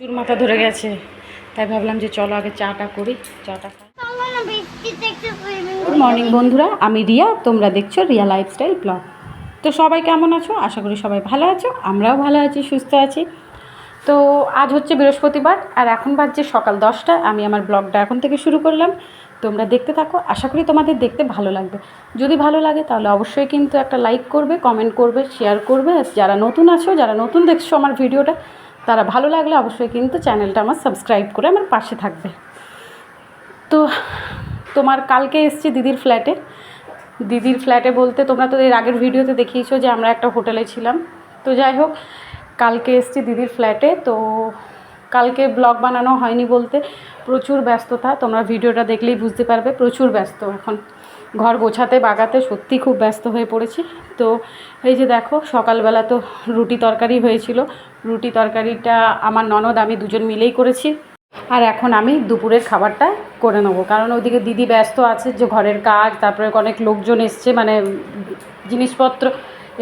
চুর মাথা ধরে গেছে। তাই ভাবলাম যে চলো আগে চাটা করি, চাটা গুড মর্নিং বন্ধুরা, আমি রিয়া, তোমরা দেখছ রিয়া লাইফস্টাইল ব্লগ তো সবাই কেমন আছো? আশা করি সবাই ভালো আছো, আমরাও ভালো আছি, সুস্থ আছি। তো আজ হচ্ছে বৃহস্পতিবার, আর এখন বাজছে সকাল দশটা, আমি আমার ব্লগটা এখন থেকে শুরু করলাম। তোমরা দেখতে থাকো, আশা করি তোমাদের দেখতে ভালো লাগবে। যদি ভালো লাগে তাহলে অবশ্যই কিন্তু একটা লাইক করবে কমেন্ট করবে শেয়ার করবে। যারা নতুন আছো, যারা নতুন দেখছ আমার ভিডিওটা তারা ভালো লাগলে অবশ্যই কিন্তু চ্যানেলটা আমার সাবস্ক্রাইব করে আমার পাশে থাকবে। তো তোমার কালকে এসছি দিদির ফ্ল্যাটে। দিদির ফ্ল্যাটে বলতে তোমরা তো এর আগের ভিডিওতে দেখিয়েছো যে আমরা একটা হোটেলে ছিলাম। তো যাই হোক, কালকে এসছি দিদির ফ্ল্যাটে। তো কালকে ব্লগ বানানো হয়নি বলতে প্রচুর ব্যস্ততা। তোমরা ভিডিওটা দেখলেই বুঝতে পারবে, প্রচুর ব্যস্ত এখন। ঘর গোছাতে বাগাতে সত্যি খুব ব্যস্ত হয়ে পড়েছি। তো এই যে দেখো, সকালবেলা তো রুটি তরকারি হয়েছিল। রুটি তরকারিটা আমার ননদ, আমি দুজন মিলেই করেছি। আর এখন আমি দুপুরের খাবারটা করে নেব। কারণ ওদিকে দিদি ব্যস্ত আছে যে ঘরের কাজ, তারপরে অনেক লোকজন এসছে মানে জিনিসপত্র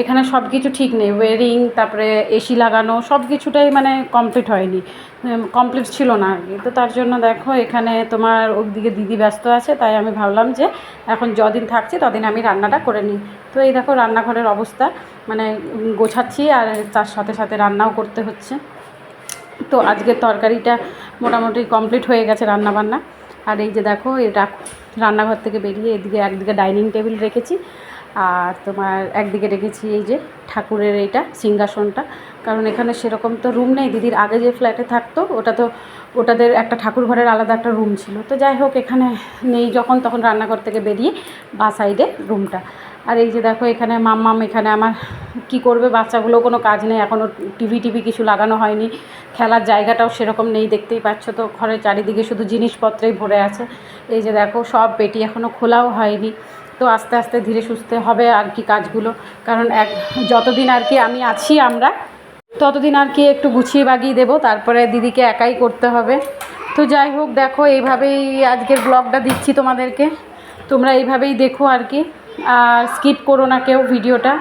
এখানে সব কিছু ঠিক নেই ওয়ারিং তারপরে এসি লাগানো সব কিছুটাই মানে কমপ্লিট হয়নি। কমপ্লিট ছিল না আর কি তো তার জন্য দেখো, এখানে তোমার ওদিকে দিদি ব্যস্ত আছে, তাই আমি ভাবলাম যে এখন যদিন থাকছি, তদিন আমি রান্নাটা করে নিই। তো এই দেখো রান্নাঘরের অবস্থা মানে গোছাচ্ছি আর তার সাথে সাথে রান্নাও করতে হচ্ছে। তো আজকের তরকারিটা মোটামুটি কমপ্লিট হয়ে গেছে রান্নাবান্না। আর এই যে দেখো, এটা রান্নাঘর থেকে বেরিয়ে এদিকে একদিকে ডাইনিং টেবিল রেখেছি। আর তোমার একদিকে রেখেছি এই যে ঠাকুরের এইটা সিংহাসনটা। কারণ এখানে সেরকম তো রুম নেই। দিদির আগে যে ফ্ল্যাটে থাকতো, ওটা তো ওটাদের একটা ঠাকুর ঘরের আলাদা একটা রুম ছিল। তো যাই হোক, এখানে নেই যখন, তখন রান্নাঘর থেকে বেরিয়ে বা সাইডে রুমটা আর এই যে দেখো, এখানে মাম্মাম, এখানে আমার কি করবে? বাচ্চাগুলো কোনো কাজ নেই। এখনও টিভি টিভি কিছু লাগানো হয়নি। খেলার জায়গাটাও সেরকম নেই, দেখতেই পাচ্ছ তো। ঘরের চারিদিকে শুধু জিনিসপত্রেই ভরে আছে। এই যে দেখো, সব পেটি এখনও খোলাও হয়নি। তো আস্তে আস্তে ধীরে সুস্থে হবে আর কি কাজগুলো। কারণ এক, যতদিন আর কি আমি আছি আমরা, ততদিন আর কি একটু গুছিয়ে বাগিয়ে দেবো, তারপরে দিদিকে একাই করতে হবে। তো যাই হোক, দেখো এইভাবেই আজকের ব্লগটা দিচ্ছি তোমাদেরকে। তোমরা এইভাবেই দেখো আর কি। আর স্কিপ করো না কেউ ভিডিওটা।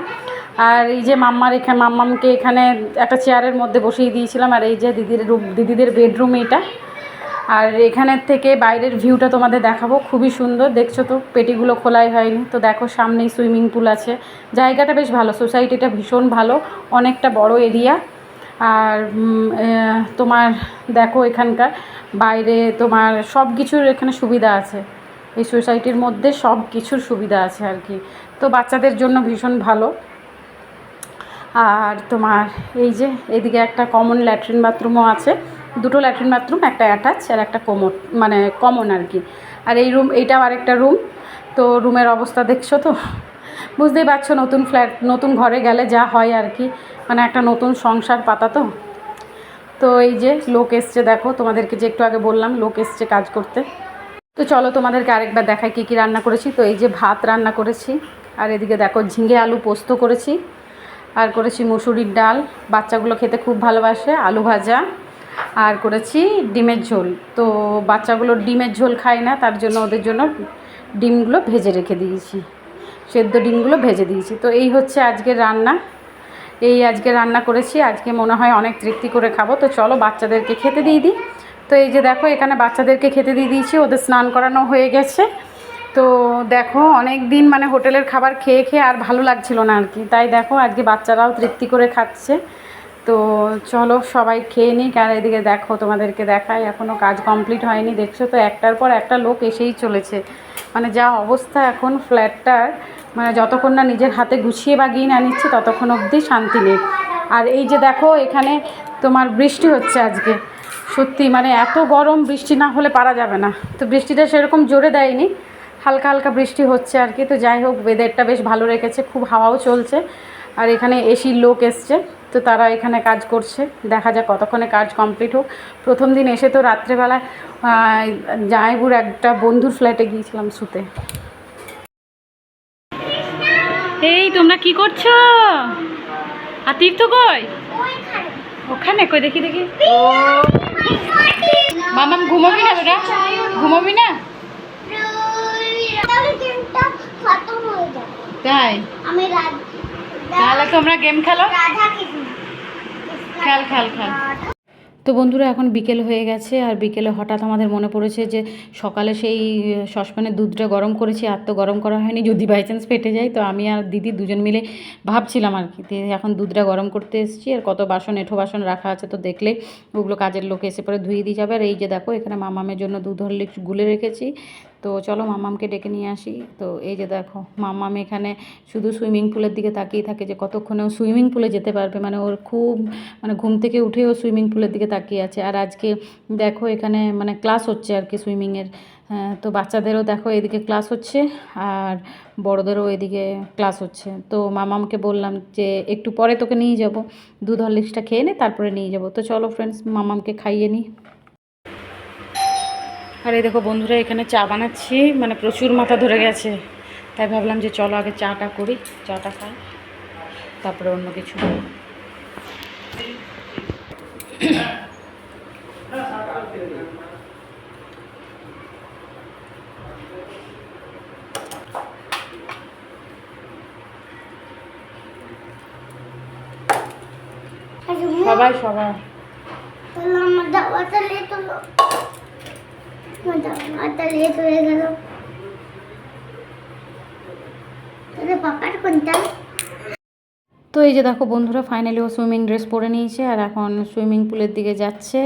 আর এই যে মাম্মার এখানে মাম্মামকে এখানে একটা চেয়ারের মধ্যে বসিয়ে দিয়েছিলাম, আর এই যে দিদির রুম দিদিদের বেডরুম এটা। আর এখানের থেকে বাইরের ভিউটা তোমাদের দেখাবো, খুবই সুন্দর। দেখছ তো, পেটিগুলো খোলাই হয়নি। তো দেখো, সামনেই সুইমিং পুল আছে। জায়গাটা বেশ ভালো, সোসাইটিটা ভীষণ ভালো, অনেকটা বড় এরিয়া। আর তোমার দেখো এখানকার বাইরে তোমার সব কিছুর এখানে সুবিধা আছে। এই সোসাইটির মধ্যে সব কিছুর সুবিধা আছে আর কি। তো বাচ্চাদের জন্য ভীষণ ভালো। আর তোমার এই যে, এদিকে একটা কমন ল্যাট্রিন বাথরুমও আছে। দুটো ল্যাট্রিন বাথরুম, একটা অ্যাটাচ আর একটা কমন মানে কমন আর কি। আর এই রুম, এইটাও আরেকটা রুম। তো রুমের অবস্থা দেখছ তো? বুঝতেই পারছ নতুন ফ্ল্যাট, নতুন ঘরে গেলে যা হয় আর কি। মানে একটা নতুন সংসার পাতা তো। তো এই যে লোক এসছে, দেখো, তোমাদেরকে যে একটু আগে বললাম, লোক এসছে কাজ করতে। তো চলো তোমাদেরকে আরেকবার দেখাই কী কী রান্না করেছি। তো এই যে ভাত রান্না করেছি, আর এদিকে দেখো ঝিঙে আলু পোস্ত করেছি। আর করেছি মুসুরির ডাল। বাচ্চাগুলো খেতে খুব ভালোবাসে, আলু ভাজা। আর করেছি ডিমের ঝোল। তো বাচ্চাগুলো ডিমের ঝোল খায় না, তার জন্য ওদের জন্য ডিমগুলো ভেজে রেখে দিয়েছি। সেদ্ধ ডিমগুলো ভেজে দিয়েছি। তো এই হচ্ছে আজকের রান্না। এই আজকে রান্না করেছি। আজকে মনে হয় অনেক তৃপ্তি করে খাব। তো চলো বাচ্চাদেরকে খেতে দিয়ে দিই। তো এই যে দেখো, এখানে বাচ্চাদেরকে খেতে দিয়ে দিয়েছি। ওদের স্নান করানো হয়ে গেছে। তো দেখো, অনেক দিন মানে হোটেলের খাবার খেয়ে খেয়ে আর ভালো লাগছিল না আর কি। তাই দেখো, আজকে বাচ্চারাও তৃপ্তি করে খাচ্ছে। তো চলো সবাই খেয়ে নিই আর এদিকে দেখো তোমাদেরকে দেখাই এখনও কাজ কমপ্লিট হয়নি। দেখছ তো, একটার পর একটা লোক এসেই চলেছে। মানে যা অবস্থা এখন ফ্ল্যাটটার মানে যতক্ষণ না নিজের হাতে গুছিয়ে বাগিয়ে না নিচ্ছে, ততক্ষণ অবধি শান্তি নেই। আর এই যে দেখো, এখানে তোমার বৃষ্টি হচ্ছে আজকে। সত্যি মানে এত গরম, বৃষ্টি না হলে পারা যাবে না। তো বৃষ্টিটা সেরকম জোরে দেয়নি, হালকা হালকা বৃষ্টি হচ্ছে আর কি। তো যাই হোক ওয়েদারটা বেশ ভালো রেখেছে, খুব হাওয়াও চলছে। আর এখানে এসির লোক এসছে তো তারা এখানে কাজ করছে দেখা যাক কতক্ষণে কাজ কমপ্লিট হোক প্রথম দিন এসে তো রাত্রেবেলা জায়পুর একটা বন্ধুর ফ্ল্যাটে গিয়েছিলাম শুতে এই তোমরা কি করছ আর তীর্থ কই ওখানে কই দেখি দেখি ও মামাম ঘুমাবি না বেটা ঘুমাবি না হয়ে তাই আমি রাধা তাহলে তোমরা গেম খেলো? খেল খেল খেল। তো বন্ধুরা এখন বিকেল হয়ে গেছে আর বিকেলে হঠাৎ আমাদের মনে পড়েছে যে সকালে সেই সসপ্যানে দুধটা গরম করেছি আর তো গরম করা হয়নি যদি বাই চান্স ফেটে যায় তো আমি আর দিদি দুজন মিলে ভাবছিলাম আর কি এখন দুধটা গরম করতে এসেছি আর কত বাসন এঁঠো বাসন রাখা আছে তো দেখলে ওগুলো কাজের লোক এসে পরে ধুয়ে দিয়ে যাবে। আর এই যে দেখো এখানে মামামের জন্য দুধ হরলিক্স গুলে রেখেছি তো চলো মামামকে ডেকে নিয়ে আসি। তো এই যে দেখো, মামাম এখানে শুধু সুইমিং পুলের দিকে তাকিয়ে থাকে যে কতক্ষণে ও সুইমিং পুলে যেতে পারবে। মানে ওর খুব মানে ঘুম থেকে উঠেও সুইমিং পুলের দিকে তাকিয়ে আছে। আর আজকে দেখো এখানে মানে ক্লাস হচ্ছে আর কি সুইমিংয়ের। তো বাচ্চাদেরও দেখো এদিকে ক্লাস হচ্ছে আর বড়োদেরও এদিকে ক্লাস হচ্ছে। তো মামামকে বললাম যে একটু পরে তোকে নিয়ে যাব। দুধ হরলিক্সটা খেয়ে নে, তারপরে নিয়ে যাব। তো চলো ফ্রেন্ডস মামামকে খাইয়ে নিই আর এই দেখো বন্ধুরা এখানে চা বানাচ্ছি। মানে প্রচুর মাথা ধরে গেছে। তাই ভাবলাম যে চলো আগে চাটা করি চাটা খাই। তারপরে অন্য কিছু সবাই সবাই। তো এই যে দেখো বন্ধুরা ফাইনালি ও সুইমিং ড্রেস পরে নিয়েছে, আর এখন সুইমিং পুলের দিকে যাচ্ছে,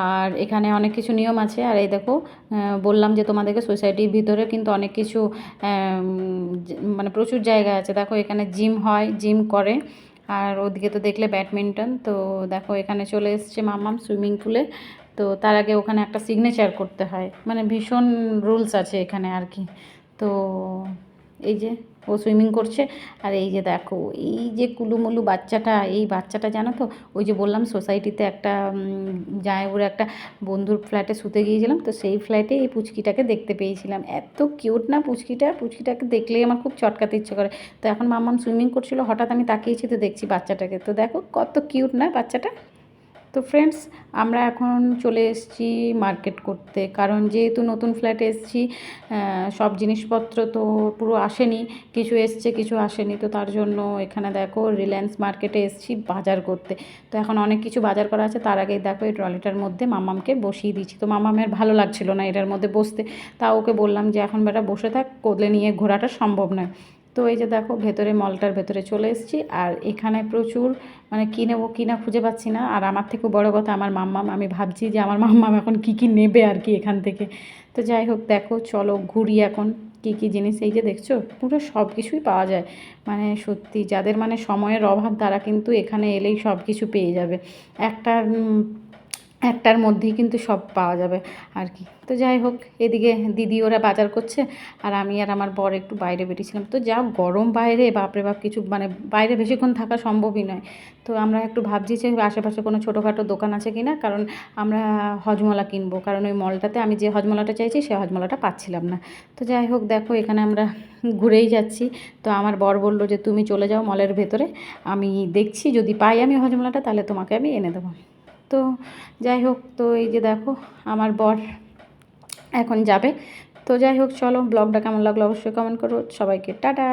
আর এখানে অনেক কিছু নিয়ম আছে, আর এই দেখো বললাম যে তোমাদেরকে সোসাইটির ভিতরে কিন্তু অনেক কিছু মানে প্রচুর জায়গা আছে। দেখো এখানে জিম হয় জিম করে, আর ওদিকে তো দেখলে ব্যাডমিন্টন তো দেখো এখানে চলে এসছে মামাম সুইমিং পুলে তো তার আগে ওখানে একটা সিগনেচার করতে হয়। মানে ভীষণ রুলস আছে এখানে আর কি। তো এই যে ও সুইমিং করছে, আর এই যে দেখো, এই যে কুলুমুলু বাচ্চাটা, এই বাচ্চাটা জানো তো, ওই যে বললাম সোসাইটিতে একটা জায়গুর একটা বন্ধুর ফ্ল্যাটে শুতে গিয়েছিলাম, তো সেই ফ্ল্যাটে এই পুচকিটাকে দেখতে পেয়েছিলাম। এত কিউট না পুচকিটা? পুচকিটাকে দেখলেই আমার খুব চটকাতে ইচ্ছে করে। তো এখন মাম্মাম সুইমিং করছিল, হঠাৎ আমি তাকিয়েছি তো দেখছি বাচ্চাটাকে। তো দেখো কত কিউট না বাচ্চাটা? তো ফ্রেন্ডস আমরা এখন চলে এসেছি মার্কেট করতে। কারণ যেহেতু নতুন ফ্ল্যাটে এসেছি সব জিনিসপত্র তো পুরো আসেনি, কিছু এসছে, কিছু আসেনি। তো তার জন্য এখানে দেখো রিলায়েন্স মার্কেটে এসেছি বাজার করতে। তো এখন অনেক কিছু বাজার করা আছে, তার আগেই দেখো এই ট্রলিটার মধ্যে মামামকে বসিয়ে দিচ্ছি তো মামামের ভালো লাগছিল না এটার মধ্যে বসতে। তা ওকে বললাম যে, এখন বেটা বসে থাক কোলে নিয়ে ঘোরাটা সম্ভব নয়। তো এই যে দেখো, ভেতরে মলটার ভেতরে চলে এসেছি। আর এখানে প্রচুর মানে কী নেব, কী না খুঁজে পাচ্ছি না। আর আমার থেকেও বড় কথা, আমার মাম্মাম, আমি ভাবছি যে আমার মাম্মাম এখন কী কী নেবে আর কি এখান থেকে। তো যাই হোক, দেখো, চলো ঘুরি এখন কী কী জিনিস। এই যে দেখছ, পুরো সব কিছুই পাওয়া যায়। মানে সত্যি, যাদের মানে সময়ের অভাব, তারা কিন্তু এখানে এলেই সব কিছু পেয়ে যাবে। একটা একটার মধ্যেই কিন্তু সব পাওয়া যাবে আর কি। তো যাই হোক, এদিকে দিদি ওরা বাজার করছে আর আমি আর আমার বর একটু বাইরে বেরিয়েছিলাম। তো যা গরম বাইরে, বাপরে বাপ, কিছু মানে বাইরে বেশিক্ষণ থাকা সম্ভবই নয়। তো আমরা একটু ভাবছি যে আশেপাশে কোনো ছোটোখাটো দোকান আছে কি না কারণ আমরা হজমলা কিনবো। কারণ ওই মলটাতে আমি যে হজমলাটা চাইছি, সে হজমলাটা পাচ্ছিলাম না। তো যাই হোক, দেখো এখানে আমরা ঘুরেই যাচ্ছি। তো আমার বর বলল যে, তুমি চলে যাও মলের ভেতরে। আমি দেখছি, যদি পাই আমি হজমলাটা, তাহলে তোমাকে আমি এনে দেবো। তো যাই হোক, তো এই যে দেখো আমার বর এখন যাবে। তো যাই হোক, চলো, ব্লগটা কেমন লাগল অবশ্যই কমেন্ট করো। সবাইকে টাটা।